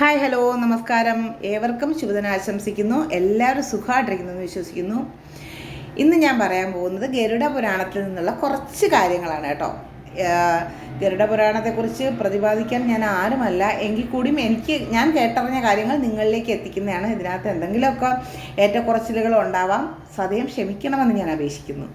Hi hello നമസ്കാരം. ഏവർക്കും ശുഭദിനം ആശംസിക്കുന്നു. എല്ലാവരും സുഖമായിട്ടിരിക്കുന്നു എന്ന് വിശ്വസിക്കുന്നു. ഇന്ന് ഞാൻ പറയാൻ പോകുന്നത് ഗരുഡ പുരാണത്തിൽ നിന്നുള്ള കുറച്ച് കാര്യങ്ങളാണ് കേട്ടോ. ഗരുഡ പുരാണത്തെക്കുറിച്ച് പ്രതിപാദിക്കാൻ ഞാൻ ആരുമല്ല. എങ്കിൽ കൂടിയും എനിക്ക് ഞാൻ കേട്ടറിഞ്ഞ കാര്യങ്ങൾ നിങ്ങളിലേക്ക് എത്തിക്കുന്നതാണ്. ഇതിനകത്ത് എന്തെങ്കിലുമൊക്കെ ഏറ്റക്കുറച്ചിലുകൾ ഉണ്ടാവാം. സദയം ക്ഷമിക്കണമെന്ന് ഞാൻ അപേക്ഷിക്കുന്നു.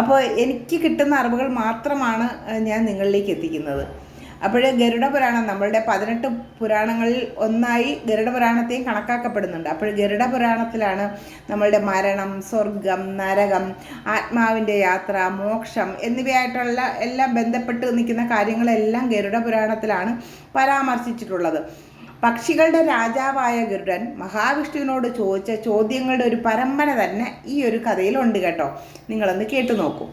അപ്പോൾ എനിക്ക് കിട്ടുന്ന അറിവുകൾ മാത്രമാണ് ഞാൻ നിങ്ങളിലേക്ക് എത്തിക്കുന്നത്. അപ്പോൾ ഗരുഡ പുരാണം നമ്മളുടെ പതിനെട്ട് പുരാണങ്ങളിൽ ഒന്നായി ഗരുഡ പുരാണത്തെയും കണക്കാക്കപ്പെടുന്നുണ്ട്. അപ്പോൾ ഗരുഡ പുരാണത്തിലാണ് നമ്മളുടെ മരണം സ്വർഗം നരകം ആത്മാവിന്റെ യാത്ര മോക്ഷം എന്നിവയായിട്ടുള്ള എല്ലാം ബന്ധപ്പെട്ട് നിൽക്കുന്ന കാര്യങ്ങളെല്ലാം ഗരുഡ പുരാണത്തിലാണ് പരാമർശിച്ചിട്ടുള്ളത്. പക്ഷികളുടെ രാജാവായ ഗരുഡൻ മഹാവിഷ്ണുവിനോട് ചോദിച്ച ചോദ്യങ്ങളുടെ ഒരു പരമ്പര തന്നെ ഈ ഒരു കഥയിലുണ്ട് കേട്ടോ. നിങ്ങളൊന്ന് കേട്ടു നോക്കൂ.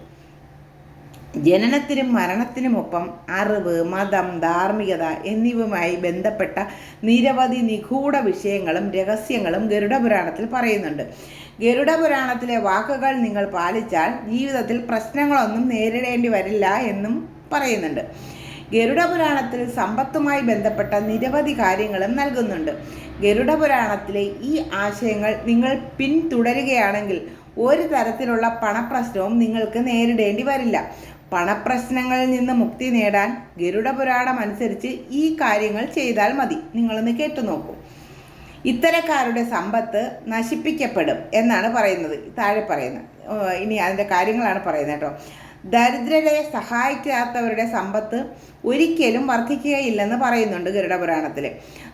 ജനനത്തിനും മരണത്തിനുമൊപ്പം അറിവ് മതം ധാർമ്മികത എന്നിവയുമായി ബന്ധപ്പെട്ട നിരവധി നിഗൂഢ വിഷയങ്ങളും രഹസ്യങ്ങളും ഗരുഡ പുരാണത്തിൽ പറയുന്നുണ്ട്. ഗരുഡ പുരാണത്തിലെ വാക്കുകൾ നിങ്ങൾ പാലിച്ചാൽ ജീവിതത്തിൽ പ്രശ്നങ്ങളൊന്നും നേരിടേണ്ടി വരില്ല എന്നും പറയുന്നുണ്ട്. ഗരുഡ പുരാണത്തിൽ സമ്പത്തുമായി ബന്ധപ്പെട്ട നിരവധി കാര്യങ്ങളും നൽകുന്നുണ്ട്. ഗരുഡ പുരാണത്തിലെ ഈ ആശയങ്ങൾ നിങ്ങൾ പിന്തുടരുകയാണെങ്കിൽ ഒരു തരത്തിലുള്ള പണപ്രശ്നവും നിങ്ങൾക്ക് നേരിടേണ്ടി വരില്ല. പണപ്രശ്നങ്ങളിൽ നിന്ന് മുക്തി നേടാൻ ഗരുഡ പുരാണം അനുസരിച്ച് ഈ കാര്യങ്ങൾ ചെയ്താൽ മതി. നിങ്ങളൊന്ന് കേട്ടു നോക്കൂ. ഇത്തരക്കാരുടെ സമ്പത്ത് നശിപ്പിക്കപ്പെടും എന്നാണ് പറയുന്നത്. താഴെ പറയുന്നത്. ഇനി അതിന്റെ കാര്യങ്ങളാണ് പറയുന്നത് കേട്ടോ. ദരിദ്രരെ സഹായിക്കാത്തവരുടെ സമ്പത്ത് ഒരിക്കലും വർദ്ധിക്കുകയില്ലെന്ന് പറയുന്നുണ്ട് ഗരുഡപുരാണത്തിൽ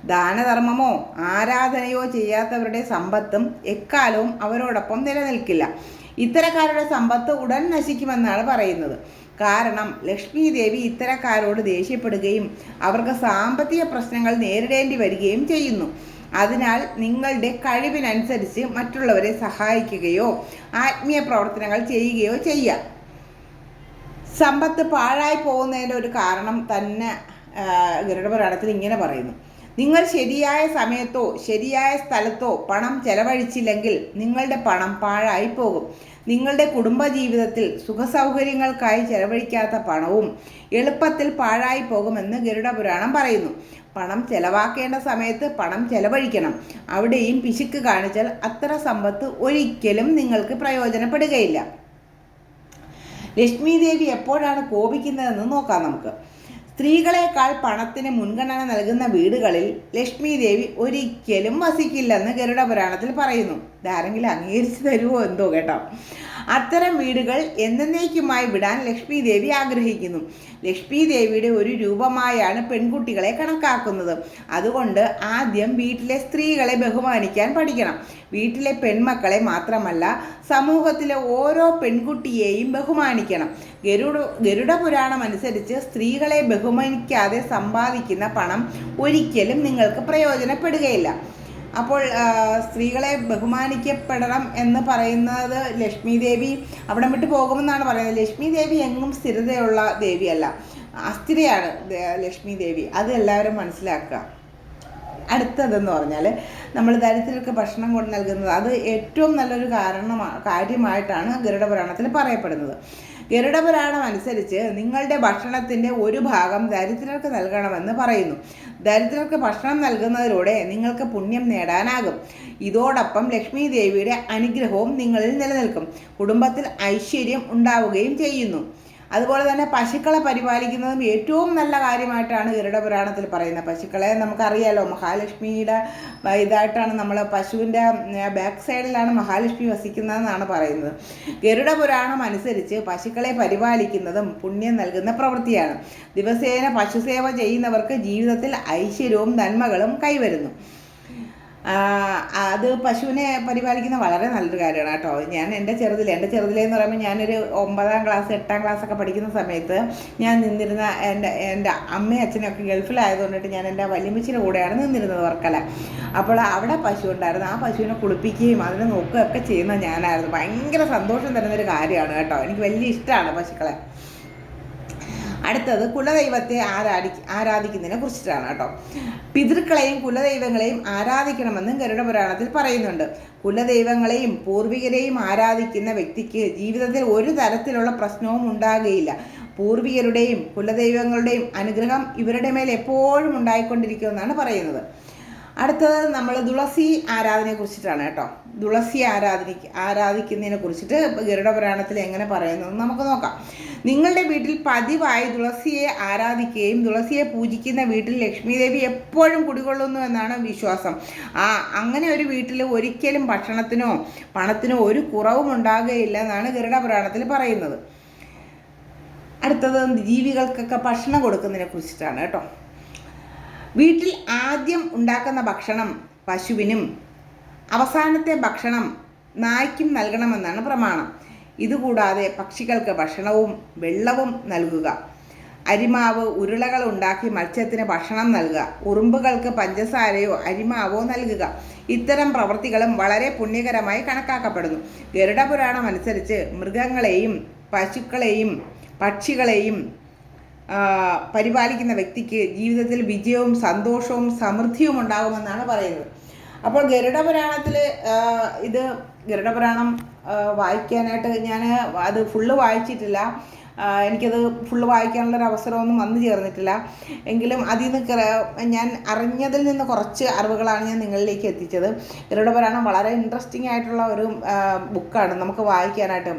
ദാനധർമ്മമോ ആരാധനയോ ചെയ്യാത്തവരുടെ സമ്പത്തും എക്കാലവും അവരോടൊപ്പം നിലനിൽക്കില്ല. ഇത്തരക്കാരുടെ സമ്പത്ത് ഉടൻ നശിക്കുമെന്നാണ് പറയുന്നത്. കാരണം ലക്ഷ്മി ദേവി ഇത്തരക്കാരോട് ദേഷ്യപ്പെടുകയും അവർക്ക് സാമ്പത്തിക പ്രശ്നങ്ങൾ നേരിടേണ്ടി വരികയും ചെയ്യുന്നു. അതിനാൽ നിങ്ങളുടെ കഴിവിനനുസരിച്ച് മറ്റുള്ളവരെ സഹായിക്കുകയോ ആത്മീയ പ്രവർത്തനങ്ങൾ ചെയ്യുകയോ ചെയ്യാം. സമ്പത്ത് പാഴായി പോകുന്നതിന്റെ ഒരു കാരണം തന്നെ ഗരുഡപുരാണത്തിൽ ഇങ്ങനെ പറയുന്നു. നിങ്ങൾ ശരിയായ സമയത്തോ ശരിയായ സ്ഥലത്തോ പണം ചെലവഴിച്ചില്ലെങ്കിൽ നിങ്ങളുടെ പണം പാഴായി പോകും. നിങ്ങളുടെ കുടുംബജീവിതത്തിൽ സുഖസൗകര്യങ്ങൾക്കായി ചെലവഴിക്കാത്ത പണവും എളുപ്പത്തിൽ പാഴായി പോകുമെന്ന് ഗരുഡപുരാണം പറയുന്നു. പണം ചെലവാക്കേണ്ട സമയത്ത് പണം ചെലവഴിക്കണം. അവിടെയും പിശുക്ക് കാണിച്ചാൽ അത്ര സമ്പത്ത് ഒരിക്കലും നിങ്ങൾക്ക് പ്രയോജനപ്പെടുകയില്ല. ലക്ഷ്മി ദേവി എപ്പോഴാണ് കോപിക്കുന്നതെന്ന് നോക്കാം നമുക്ക്. സ്ത്രീകളെക്കാൾ പണത്തിന് മുൻഗണന നൽകുന്ന വീടുകളിൽ ലക്ഷ്മി ദേവി ഒരിക്കലും വസിക്കില്ലെന്ന് ഗരുഡ പുരാണത്തിൽ പറയുന്നു. ഇതാരെങ്കിലും അംഗീകരിച്ചു തരുമോ എന്തോ കേട്ടോ. അത്തരം വീടുകൾ എന്നേക്കുമായി വിടാൻ ലക്ഷ്മി ദേവി ആഗ്രഹിക്കുന്നു. ലക്ഷ്മി ദേവിയുടെ ഒരു രൂപമായാണ് പെൺകുട്ടികളെ കണക്കാക്കുന്നത്. അതുകൊണ്ട് ആദ്യം വീട്ടിലെ സ്ത്രീകളെ ബഹുമാനിക്കാൻ പഠിക്കണം. വീട്ടിലെ പെൺമക്കളെ മാത്രമല്ല സമൂഹത്തിലെ ഓരോ പെൺകുട്ടിയെയും ബഹുമാനിക്കണം. ഗരുഡ ഗരുഡ പുരാണം അനുസരിച്ച് സ്ത്രീകളെ ബഹുമാനിക്കാതെ സമ്പാദിക്കുന്ന പണം ഒരിക്കലും നിങ്ങൾക്ക് പ്രയോജനപ്പെടുകയില്ല. അപ്പോൾ സ്ത്രീകളെ ബഹുമാനിക്കപ്പെടണം എന്ന് പറയുന്നത് ലക്ഷ്മി ദേവി അവിടെ വിട്ട് പോകുമെന്നാണ് പറയുന്നത്. ലക്ഷ്മി ദേവി എങ്ങും സ്ഥിരതയുള്ള ദേവിയല്ല. അസ്ഥിരയാണ് ലക്ഷ്മി ദേവി അത് എല്ലാവരും മനസ്സിലാക്കുക. അടുത്തതെന്ന് പറഞ്ഞാൽ നമ്മൾ ദരിദ്രർക്ക് ഭക്ഷണം കൊണ്ട് നൽകുന്നത്. അത് ഏറ്റവും നല്ലൊരു കാരണമാണ് കാര്യമായിട്ടാണ് ഗരുഡപുരാണത്തിൽ പറയപ്പെടുന്നത്. ഗരുഡപുരാണം അനുസരിച്ച് നിങ്ങളുടെ ഭക്ഷണത്തിന്റെ ഒരു ഭാഗം ദരിദ്രർക്ക് നൽകണമെന്ന് പറയുന്നു. ദരിദ്രർക്ക് ഭക്ഷണം നൽകുന്നതിലൂടെ നിങ്ങൾക്ക് പുണ്യം നേടാനാകും. ഇതോടൊപ്പം ലക്ഷ്മി ദേവിയുടെ അനുഗ്രഹവും നിങ്ങളിൽ നിലനിൽക്കും. കുടുംബത്തിൽ ഐശ്വര്യം ഉണ്ടാവുകയും ചെയ്യുന്നു. അതുപോലെ തന്നെ പശുക്കളെ പരിപാലിക്കുന്നതും ഏറ്റവും നല്ല കാര്യമായിട്ടാണ് ഗരുഡ പുരാണത്തിൽ പറയുന്നത്. പശുക്കളെ നമുക്കറിയാലോ മഹാലക്ഷ്മിയുടെ ഇതായിട്ടാണ് നമ്മൾ പശുവിന്റെ ബാക്ക് സൈഡിലാണ് മഹാലക്ഷ്മി വസിക്കുന്നതെന്നാണ് പറയുന്നത്. ഗരുഡ പുരാണം അനുസരിച്ച് പശുക്കളെ പരിപാലിക്കുന്നതും പുണ്യം നൽകുന്ന പ്രവൃത്തിയാണ്. ദിവസേന പശുസേവ ചെയ്യുന്നവർക്ക് ജീവിതത്തിൽ ഐശ്വര്യവും നന്മകളും കൈവരുന്നു. അത് പശുവിനെ പരിപാലിക്കുന്ന വളരെ നല്ലൊരു കാര്യമാണ് കേട്ടോ. ഞാൻ എന്റെ ചെറുതിൽ എന്റെ ചെറുതിലെന്ന് പറയുമ്പോൾ ഞാനൊരു ഒമ്പതാം ക്ലാസ് എട്ടാം ക്ലാസ് ഒക്കെ പഠിക്കുന്ന സമയത്ത് ഞാൻ നിന്നിരുന്ന എന്റെ എന്റെ അമ്മയും അച്ഛനൊക്കെ ഗൾഫിലായതുകൊണ്ടിട്ട് ഞാൻ എന്റെ വല്യമ്മച്ചിയുടെ കൂടെയാണ് നിന്നിരുന്നത് വർക്കല. അപ്പോൾ അവിടെ പശു ഉണ്ടായിരുന്നു. ആ പശുവിനെ കുളിപ്പിക്കുകയും അതിനെ നോക്കുകയൊക്കെ ചെയ്യുന്ന ഞാനായിരുന്നു. ഭയങ്കര സന്തോഷം തരുന്നൊരു കാര്യമാണ് കേട്ടോ. എനിക്ക് വലിയ ഇഷ്ടമാണ് പശുക്കളെ. അടുത്തത് കുലദൈവത്തെ ആരാധി ആരാധിക്കുന്നതിനെ കുറിച്ചിട്ടാണ് കേട്ടോ. പിതൃക്കളെയും കുലദൈവങ്ങളെയും ആരാധിക്കണമെന്നും ഗരുഡ പുരാണത്തിൽ പറയുന്നുണ്ട്. കുലദൈവങ്ങളെയും പൂർവികരെയും ആരാധിക്കുന്ന വ്യക്തിക്ക് ജീവിതത്തിൽ ഒരു തരത്തിലുള്ള പ്രശ്നവും ഉണ്ടാകുകയില്ല. പൂർവികരുടെയും കുലദൈവങ്ങളുടെയും അനുഗ്രഹം ഇവരുടെ മേൽ എപ്പോഴും ഉണ്ടായിക്കൊണ്ടിരിക്കുമെന്നാണ് പറയുന്നത്. അടുത്തത് നമ്മൾ തുളസി ആരാധനയെ കുറിച്ചിട്ടാണ് കേട്ടോ. തുളസി ആരാധന ആരാധിക്കുന്നതിനെ കുറിച്ചിട്ട് ഗരുഡ പുരാണത്തിൽ എങ്ങനെ പറയുന്നത് നമുക്ക് നോക്കാം. നിങ്ങളുടെ വീട്ടിൽ പതിവായി തുളസിയെ ആരാധിക്കുകയും തുളസിയെ പൂജിക്കുന്ന വീട്ടിൽ ലക്ഷ്മി ദേവി എപ്പോഴും കുടികൊള്ളുന്നു എന്നാണ് വിശ്വാസം. ആ അങ്ങനെ ഒരു വീട്ടിൽ ഒരിക്കലും ഭക്ഷണത്തിനോ പണത്തിനോ ഒരു കുറവും ഉണ്ടാകുകയില്ല എന്നാണ് ഗരുഡ പുരാണത്തിൽ പറയുന്നത്. അടുത്തത് ജീവികൾക്കൊക്കെ ഭക്ഷണം കൊടുക്കുന്നതിനെ കുറിച്ചിട്ടാണ് കേട്ടോ. വീട്ടിൽ ആദ്യം ഉണ്ടാക്കുന്ന ഭക്ഷണം പശുവിനും അവസാനത്തെ ഭക്ഷണം നായ്ക്കും നൽകണമെന്നാണ് പ്രമാണം. ഇതുകൂടാതെ പക്ഷികൾക്ക് ഭക്ഷണവും വെള്ളവും നൽകുക. അരിമാവ് ഉരുളകൾ ഉണ്ടാക്കി മത്സ്യത്തിന് ഭക്ഷണം നൽകുക. ഉറുമ്പുകൾക്ക് പഞ്ചസാരയോ അരിമാവോ നൽകുക. ഇത്തരം പ്രവൃത്തികളും വളരെ പുണ്യകരമായി കണക്കാക്കപ്പെടുന്നു. ഗരുഡപുരാണം അനുസരിച്ച് മൃഗങ്ങളെയും പശുക്കളെയും പക്ഷികളെയും പരിപാലിക്കുന്ന വ്യക്തിക്ക് ജീവിതത്തിൽ വിജയവും സന്തോഷവും സമൃദ്ധിയും ഉണ്ടാകുമെന്നാണ് പറയുന്നത്. അപ്പോൾ ഗരുഡപുരാണത്തിൽ ഇത് ഗരുഡപുരാണം വായിക്കാനായിട്ട് ഞാൻ അത് ഫുള്ള് വായിച്ചിട്ടില്ല. എനിക്കത് ഫുള്ള് വായിക്കാനുള്ളൊരു അവസരമൊന്നും വന്നു ചേർന്നിട്ടില്ല. എങ്കിലും അതിൽ നിന്ന് ഞാൻ അറിഞ്ഞതിൽ നിന്ന് കുറച്ച് അറിവുകളാണ് ഞാൻ നിങ്ങളിലേക്ക് എത്തിച്ചത്. ഗരുഡപുരാണം വളരെ ഇൻട്രസ്റ്റിംഗ് ആയിട്ടുള്ള ഒരു ബുക്കാണ് നമുക്ക് വായിക്കാനായിട്ട്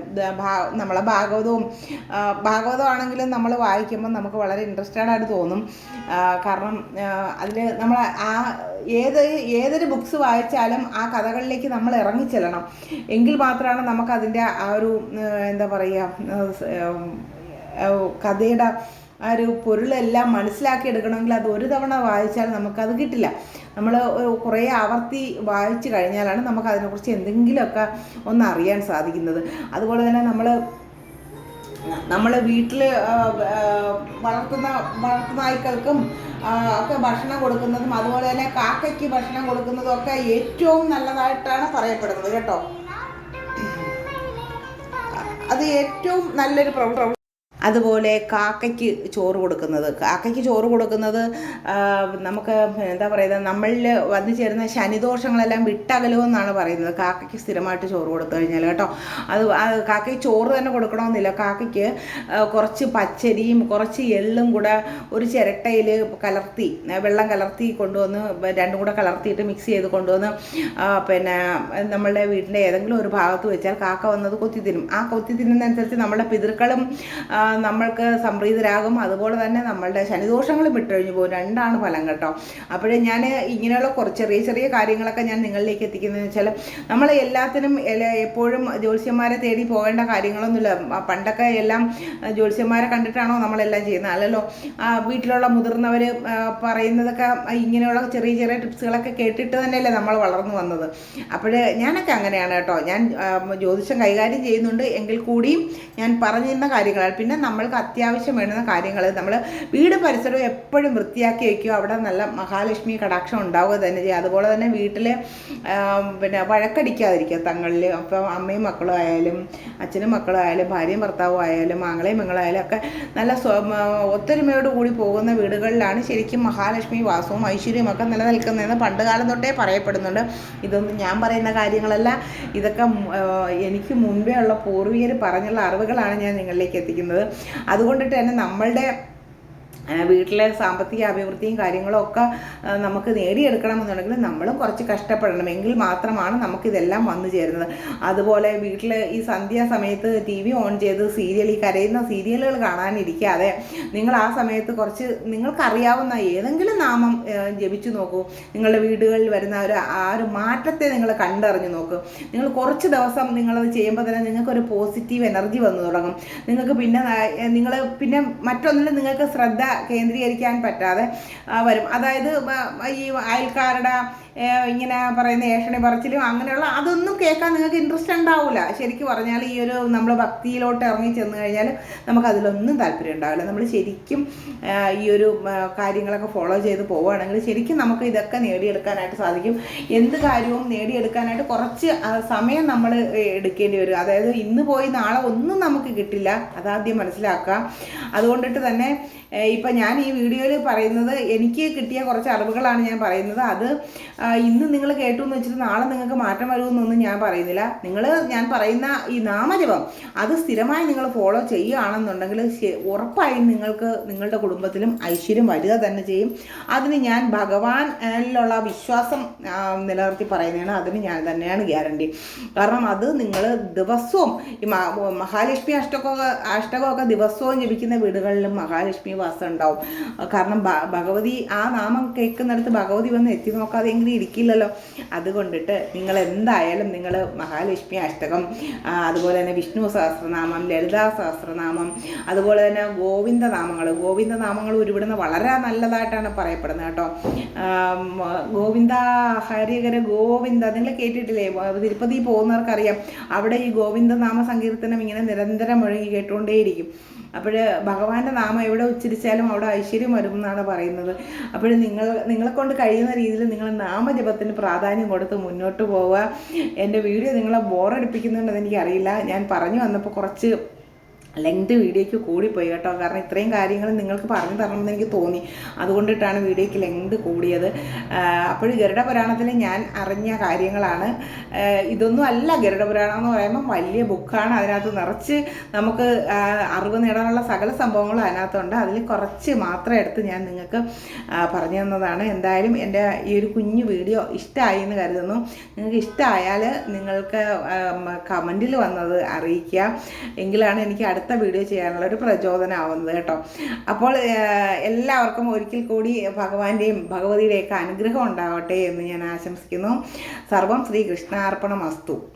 നമ്മളെ ഭാഗവതവും ഭാഗവതമാണെങ്കിലും നമ്മൾ വായിക്കുമ്പോൾ നമുക്ക് വളരെ ഇൻട്രസ്റ്റഡ് ആയിട്ട് തോന്നും. കാരണം അതിൽ നമ്മൾ ആ ഏത് ഏതൊരു ബുക്സ് വായിച്ചാലും ആ കഥകളിലേക്ക് നമ്മൾ ഇറങ്ങിച്ചെല്ലണം. എങ്കിൽ മാത്രമാണ് നമുക്കതിന്റെ ആ ഒരു എന്താ പറയുക കഥയുടെ ആ ഒരു പൊരുളെല്ലാം മനസ്സിലാക്കി എടുക്കണമെങ്കിൽ അത് ഒരു തവണ വായിച്ചാൽ നമുക്കത് കിട്ടില്ല. നമ്മൾ കുറേ ആവർത്തി വായിച്ചു കഴിഞ്ഞാലാണ് നമുക്ക് അതിനെക്കുറിച്ച് എന്തെങ്കിലുമൊക്കെ ഒന്ന് അറിയാൻ സാധിക്കുന്നത്. അതുപോലെ തന്നെ നമ്മൾ നമ്മൾ വീട്ടിൽ വളർത്തുന്ന വളർത്തുന്ന നായ്ക്കൾക്കും ഒക്കെ ഭക്ഷണം കൊടുക്കുന്നതും അതുപോലെ തന്നെ കാക്കയ്ക്ക് ഭക്ഷണം കൊടുക്കുന്നതും ഒക്കെ ഏറ്റവും നല്ലതായിട്ടാണ് പറയപ്പെടുന്നത് കേട്ടോ. അത് ഏറ്റവും നല്ലൊരു പ്രവൃത്തി അതുപോലെ കാക്കയ്ക്ക് ചോറ് കൊടുക്കുന്നത്. കാക്കയ്ക്ക് ചോറ് കൊടുക്കുന്നത് നമുക്ക് എന്താ പറയുക നമ്മളിൽ വന്നു ചേരുന്ന ശനിദോഷങ്ങളെല്ലാം വിട്ടകലുമെന്നാണ് പറയുന്നത്. കാക്കയ്ക്ക് സ്ഥിരമായിട്ട് ചോറ് കൊടുത്തു കഴിഞ്ഞാൽ കേട്ടോ. അത് കാക്കയ്ക്ക് ചോറ് തന്നെ കൊടുക്കണമെന്നില്ല. കാക്കയ്ക്ക് കുറച്ച് പച്ചരിയും കുറച്ച് എള്ളും കൂടെ ഒരു ചിരട്ടയിൽ കലർത്തി വെള്ളം കലർത്തി കൊണ്ടുവന്ന് രണ്ടും കൂടെ കലർത്തിയിട്ട് മിക്സ് ചെയ്ത് കൊണ്ടുവന്ന് പിന്നെ നമ്മളുടെ വീടിന്റെ ഏതെങ്കിലും ഒരു ഭാഗത്ത് വെച്ചാൽ കാക്ക വന്നത് കൊത്തി തിന്നും. ആ കൊത്തി തിന്നുന്നതനുസരിച്ച് നമ്മുടെ പിതൃക്കളും നമ്മൾക്ക് സംപ്രീതരാകും. അതുപോലെ തന്നെ നമ്മളുടെ ശനിദോഷങ്ങളും വിട്ടൊഴിഞ്ഞു പോകും. രണ്ടാണ് ഫലം കേട്ടോ. അപ്പോഴേ ഞാൻ ഇങ്ങനെയുള്ള കുറച്ച് ചെറിയ ചെറിയ കാര്യങ്ങളൊക്കെ ഞാൻ നിങ്ങളിലേക്ക് എത്തിക്കുന്നതെന്ന് വെച്ചാൽ നമ്മൾ എല്ലാത്തിനും എപ്പോഴും ജ്യോത്സ്യന്മാരെ തേടി പോകേണ്ട കാര്യങ്ങളൊന്നുമില്ല. പണ്ടൊക്കെ എല്ലാം ജ്യോത്സ്യന്മാരെ കണ്ടിട്ടാണോ നമ്മളെല്ലാം ചെയ്യുന്നത്? അല്ലല്ലോ വീട്ടിലുള്ള മുതിർന്നവർ പറയുന്നതൊക്കെ ഇങ്ങനെയുള്ള ചെറിയ ചെറിയ ടിപ്സുകളൊക്കെ കേട്ടിട്ട് തന്നെയല്ലേ നമ്മൾ വളർന്നു വന്നത്. അപ്പോൾ ഞാനൊക്കെ അങ്ങനെയാണ് കേട്ടോ. ഞാൻ ജ്യോതിഷം കൈകാര്യം ചെയ്യുന്നുണ്ട്. എങ്കിൽ കൂടിയും ഞാൻ പറഞ്ഞിരുന്ന കാര്യങ്ങളാണ്. പിന്നെ നമ്മൾക്ക് അത്യാവശ്യം വേണ്ടുന്ന കാര്യങ്ങൾ. നമ്മൾ വീട് പരിസരം എപ്പോഴും വൃത്തിയാക്കി വയ്ക്കുക അവിടെ നല്ല മഹാലക്ഷ്മി കടാക്ഷം ഉണ്ടാവുക തന്നെ ചെയ്യുക അതുപോലെ തന്നെ വീട്ടിൽ പിന്നെ വഴക്കടിക്കാതിരിക്കുക തങ്ങളിൽ. അപ്പം അമ്മയും മക്കളും ആയാലും അച്ഛനും മക്കളും ആയാലും ഭാര്യയും ഭർത്താവും ആയാലും ആങ്ങളെയും മങ്ങളായാലും ഒക്കെ നല്ല ഒത്തൊരുമയോട് കൂടി പോകുന്ന വീടുകളിലാണ് ശരിക്കും മഹാലക്ഷ്മി വാസവും ഐശ്വര്യവും ഒക്കെ നിലനിൽക്കുന്നതെന്ന് പണ്ട് കാലം തൊട്ടേ പറയപ്പെടുന്നുണ്ട്. ഇതൊന്നും ഞാൻ പറയുന്ന കാര്യങ്ങളല്ല. ഇതൊക്കെ എനിക്ക് മുൻപേ ഉള്ള പൂർവികർ പറഞ്ഞുള്ള അറിവുകളാണ് ഞാൻ നിങ്ങളിലേക്ക് എത്തിക്കുന്നത്. അതുകൊണ്ടിട്ട് തന്നെ നമ്മളുടെ വീട്ടിലെ സാമ്പത്തിക അഭിവൃദ്ധിയും കാര്യങ്ങളും ഒക്കെ നമുക്ക് നേടിയെടുക്കണമെന്നുണ്ടെങ്കിൽ നമ്മളും കുറച്ച് കഷ്ടപ്പെടണം. എങ്കിൽ മാത്രമാണ് നമുക്കിതെല്ലാം വന്നു ചേരുന്നത്. അതുപോലെ വീട്ടിൽ ഈ സന്ധ്യാസമയത്ത് ടി വി ഓൺ ചെയ്ത് സീരിയൽ ഈ കരയുന്ന സീരിയലുകൾ കാണാനിരിക്കാതെ നിങ്ങൾ ആ സമയത്ത് കുറച്ച് നിങ്ങൾക്കറിയാവുന്ന ഏതെങ്കിലും നാമം ജപിച്ചു നോക്കൂ. നിങ്ങളുടെ വീടുകളിൽ വരുന്ന ഒരു ആ ഒരു മാറ്റത്തെ നിങ്ങൾ കണ്ടറിഞ്ഞു നോക്കൂ. നിങ്ങൾ കുറച്ച് ദിവസം നിങ്ങളത് ചെയ്യുമ്പോൾ തന്നെ നിങ്ങൾക്കൊരു പോസിറ്റീവ് എനർജി വന്നു തുടങ്ങും. നിങ്ങൾക്ക് പിന്നെ നിങ്ങൾ പിന്നെ മറ്റൊന്നിലും നിങ്ങൾക്ക് ശ്രദ്ധ കേന്ദ്രീകരിക്കാൻ പറ്റാതെ വരും. അതായത് ഈ അയൽക്കാരുടെ ഇങ്ങനെ പറയുന്ന ഏഷണി പറച്ചിലും അങ്ങനെയുള്ള അതൊന്നും കേൾക്കാൻ നിങ്ങൾക്ക് ഇൻട്രസ്റ്റ് ഉണ്ടാവില്ല ശരിക്കും പറഞ്ഞാൽ ഈ ഒരു നമ്മൾ ഭക്തിയിലോട്ട് ഇറങ്ങി ചെന്ന് കഴിഞ്ഞാൽ നമുക്ക് അതിലൊന്നും താല്പര്യം ഉണ്ടാവില്ല. നമ്മൾ ശരിക്കും ഈ ഒരു കാര്യങ്ങളൊക്കെ ഫോളോ ചെയ്ത് പോവുകയാണെങ്കിൽ ശരിക്കും നമുക്ക് ഇതൊക്കെ നേടിയെടുക്കാനായിട്ട് സാധിക്കും. എന്ത് കാര്യവും നേടിയെടുക്കാനായിട്ട് കുറച്ച് സമയം നമ്മൾ എടുക്കേണ്ടി വരും. അതായത് ഇന്ന് പോയി നാളെ ഒന്നും നമുക്ക് കിട്ടില്ല. അതാദ്യം മനസ്സിലാക്കുക. അതുകൊണ്ടിട്ട് തന്നെ ഇപ്പം ഞാൻ ഈ വീഡിയോയിൽ പറയുന്നത് എനിക്ക് കിട്ടിയ കുറച്ച് അറിവുകളാണ് ഞാൻ പറയുന്നത്. അത് ഇന്ന് നിങ്ങൾ കേട്ടു എന്ന് വെച്ചിട്ട് നാളെ നിങ്ങൾക്ക് മാറ്റം വരുമെന്നൊന്നും ഞാൻ പറയുന്നില്ല. നിങ്ങൾ ഞാൻ പറയുന്ന ഈ നാമജപം അത് സ്ഥിരമായി നിങ്ങൾ ഫോളോ ചെയ്യുകയാണെന്നുണ്ടെങ്കിൽ ഉറപ്പായും നിങ്ങൾക്ക് നിങ്ങളുടെ കുടുംബത്തിലും ഐശ്വര്യം വരിക തന്നെ ചെയ്യും. അതിന് ഞാൻ ഭഗവാനിലുള്ള വിശ്വാസം നിലനിർത്തി പറയുന്നതാണ്. അതിന് ഞാൻ തന്നെയാണ് ഗ്യാരണ്ടി. കാരണം അത് നിങ്ങൾ ദിവസവും ഈ മഹാലക്ഷ്മി അഷ്ടകമൊക്കെ അഷ്ടകമൊക്കെ ദിവസവും ജപിക്കുന്ന വീടുകളിലും മഹാലക്ഷ്മി വാസം ഉണ്ടാവും. കാരണം ഭഗവതി ആ നാമം കേൾക്കുന്നിടത്ത് ഭഗവതി വന്ന് എത്തി നോക്കാതെ എങ്കിലും ഇരിക്കില്ലല്ലോ. അതുകൊണ്ടിട്ട് നിങ്ങൾ എന്തായാലും നിങ്ങൾ മഹാലക്ഷ്മി അഷ്ടകം അതുപോലെ തന്നെ വിഷ്ണു സഹസ്രനാമം ലളിതാ സഹസ്രനാമം അതുപോലെ തന്നെ ഗോവിന്ദ നാമങ്ങൾ ഗോവിന്ദ നാമങ്ങൾ ഉരുവിടുന്ന വളരെ നല്ലതായിട്ടാണ് പറയപ്പെടുന്നത് കേട്ടോ. ഗോവിന്ദ ഹരികര ഗോവിന്ദ നിങ്ങൾ കേട്ടിട്ടില്ലേ? തിരുപ്പതി പോകുന്നവർക്കറിയാം അവിടെ ഈ ഗോവിന്ദ നാമ സങ്കീർത്തനം ഇങ്ങനെ നിരന്തരം മുഴങ്ങി കേട്ടുകൊണ്ടേയിരിക്കും അപ്പോൾ ഭഗവാന്റെ നാമം എവിടെ ഉച്ചരിച്ചാലും അവിടെ ഐശ്വര്യം വരും എന്നാണ് പറയുന്നത്. അപ്പോൾ നിങ്ങൾ നിങ്ങളെ കൊണ്ട് കഴിയുന്ന രീതിയിൽ നിങ്ങൾ നാമജപത്തിന് പ്രാധാന്യം കൊടുത്ത് മുന്നോട്ട് പോവുക. എന്റെ വീഡിയോ നിങ്ങളെ ബോറടിപ്പിക്കുന്നുണ്ടെന്ന് എനിക്കറിയില്ല. ഞാൻ പറഞ്ഞു വന്നപ്പോൾ കുറച്ച് ലെങ്ത് വീഡിയോയ്ക്ക് കൂടിപ്പോയി കേട്ടോ. കാരണം ഇത്രയും കാര്യങ്ങൾ നിങ്ങൾക്ക് പറഞ്ഞു തരണമെന്ന് എനിക്ക് തോന്നി. അതുകൊണ്ടിട്ടാണ് വീഡിയോയ്ക്ക് ലെങ്ത് കൂടിയത്. അപ്പോൾ ഗരുഡ പുരാണത്തിൽ ഞാൻ അറിഞ്ഞ കാര്യങ്ങളാണ്. ഇതൊന്നും അല്ല ഗരുഡ പുരാണം എന്ന് പറയുമ്പോൾ വലിയ ബുക്കാണ് അതിനകത്ത് നിറച്ച് നമുക്ക് അറിവ് നേടാനുള്ള സകല സംഭവങ്ങളും അതിനകത്തുണ്ട്. അതിൽ കുറച്ച് മാത്രം എടുത്ത് ഞാൻ നിങ്ങൾക്ക് പറഞ്ഞു തന്നതാണ്. എന്തായാലും എന്റെ ഈ ഒരു കുഞ്ഞു വീഡിയോ ഇഷ്ടമായി എന്ന് കരുതുന്നു. നിങ്ങൾക്ക് ഇഷ്ടമായാൽ നിങ്ങൾക്ക് കമന്റിൽ വന്നത് അറിയിക്കുക എങ്കിലാണ് എനിക്ക് അടുത്ത വീഡിയോ ചെയ്യാനുള്ള ഒരു പ്രചോദനമാവുന്നത് കേട്ടോ. അപ്പോൾ എല്ലാവർക്കും ഒരിക്കൽ കൂടി ഭഗവാന്റെയും ഭഗവതിയുടെയൊക്കെ അനുഗ്രഹം ഉണ്ടാവട്ടെ എന്ന് ഞാൻ ആശംസിക്കുന്നു. സർവം ശ്രീകൃഷ്ണാർപ്പണമസ്തു.